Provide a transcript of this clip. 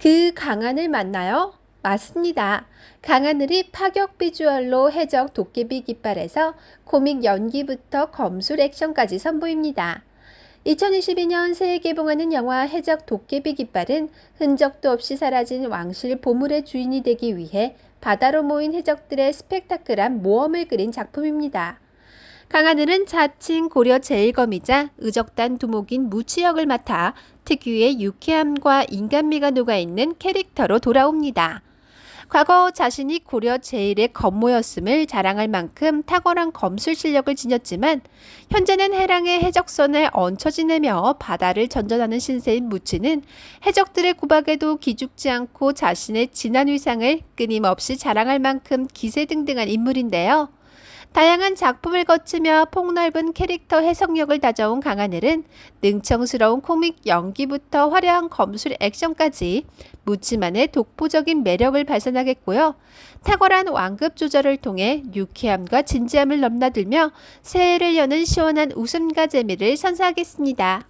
그 강하늘 맞나요? 맞습니다. 강하늘이 파격 비주얼로 해적 도깨비 깃발에서 코믹 연기부터 검술 액션까지 선보입니다. 2022년 새해 개봉하는 영화 해적 도깨비 깃발은 흔적도 없이 사라진 왕실 보물의 주인이 되기 위해 바다로 모인 해적들의 스펙타클한 모험을 그린 작품입니다. 강하늘은 자칭 고려 제일검이자 의적단 두목인 무치 역을 맡아 특유의 유쾌함과 인간미가 녹아있는 캐릭터로 돌아옵니다. 과거 자신이 고려 제일의 검모였음을 자랑할 만큼 탁월한 검술 실력을 지녔지만 현재는 해랑의 해적선에 얹혀 지내며 바다를 전전하는 신세인 무치는 해적들의 구박에도 기죽지 않고 자신의 진한 위상을 끊임없이 자랑할 만큼 기세등등한 인물인데요. 다양한 작품을 거치며 폭넓은 캐릭터 해석력을 다져온 강하늘은 능청스러운 코믹 연기부터 화려한 검술 액션까지 무치만의 독보적인 매력을 발산하겠고요. 탁월한 완급 조절을 통해 유쾌함과 진지함을 넘나들며 새해를 여는 시원한 웃음과 재미를 선사하겠습니다.